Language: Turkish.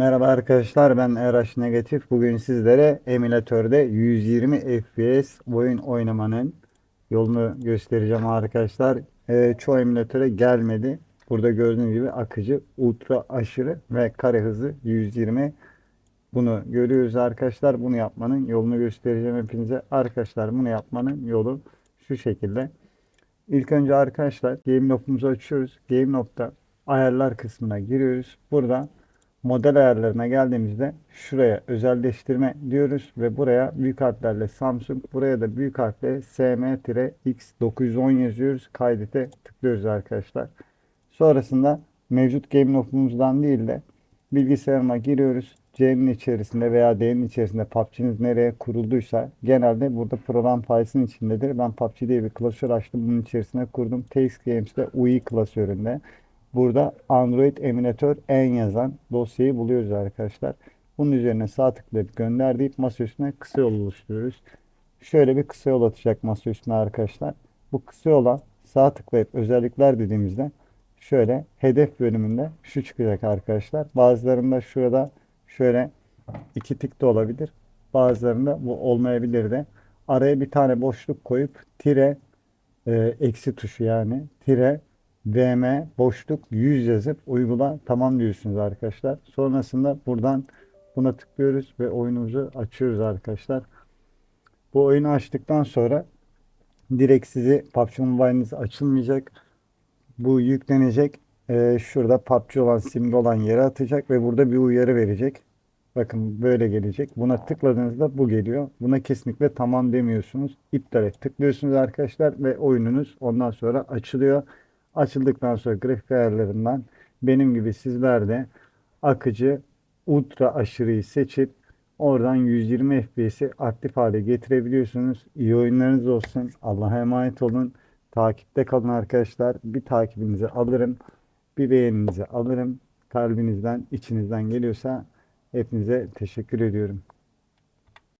Merhaba arkadaşlar ben Eraş Negatif. Bugün sizlere emülatörde 120 FPS oyun oynamanın yolunu göstereceğim arkadaşlar. Ee, çoğu emülatöre gelmedi. Burada gördüğünüz gibi akıcı, ultra aşırı ve kare hızı 120. Bunu görüyoruz arkadaşlar. Bunu yapmanın yolunu göstereceğim hepinize. Arkadaşlar bunu yapmanın yolu şu şekilde. İlk önce arkadaşlar Game Lob'umuzu açıyoruz. Game Lob'da ayarlar kısmına giriyoruz. Burada model ayarlarına geldiğimizde şuraya özelleştirme diyoruz ve buraya büyük harflerle Samsung, buraya da büyük harfle SM-X910 yazıyoruz. Kaydete tıklıyoruz arkadaşlar. Sonrasında mevcut Game Lob'umuzdan değil de bilgisayarıma giriyoruz. C'nin içerisinde veya D'nin içerisinde PUBG'niz nereye kurulduysa genelde burada program faylsinin içindedir. Ben PUBG diye bir klasör açtım. Bunun içerisine kurdum. Taste Games'te UI klasöründe. Burada Android emülatör en yazan dosyayı buluyoruz arkadaşlar. Bunun üzerine sağ tıklayıp gönder deyip masa kısa yol oluşturuyoruz. Şöyle bir kısa yol atacak masa üstüne arkadaşlar. Bu kısa yola sağ tıklayıp özellikler dediğimizde şöyle hedef bölümünde şu çıkacak arkadaşlar. Bazılarında şurada şöyle iki tik de olabilir. Bazılarında bu olmayabilir de. Araya bir tane boşluk koyup tire e, eksi tuşu yani tire VM boşluk 100 yazıp uygula tamam diyorsunuz arkadaşlar. Sonrasında buradan buna tıklıyoruz ve oyunumuzu açıyoruz arkadaşlar. Bu oyunu açtıktan sonra direkt sizi PUBG Mobile'iniz açılmayacak. Bu yüklenecek. Ee, şurada PUBG olan simli olan yere atacak ve burada bir uyarı verecek. Bakın böyle gelecek. Buna tıkladığınızda bu geliyor. Buna kesinlikle tamam demiyorsunuz. İptal et tıklıyorsunuz arkadaşlar ve oyununuz ondan sonra açılıyor. Açıldıktan sonra grafik ayarlarından benim gibi sizler de akıcı ultra aşırıyı seçip oradan 120 FPS'i aktif hale getirebiliyorsunuz. İyi oyunlarınız olsun. Allah'a emanet olun. Takipte kalın arkadaşlar. Bir takibinizi alırım. Bir beğeninizi alırım. Kalbinizden, içinizden geliyorsa hepinize teşekkür ediyorum.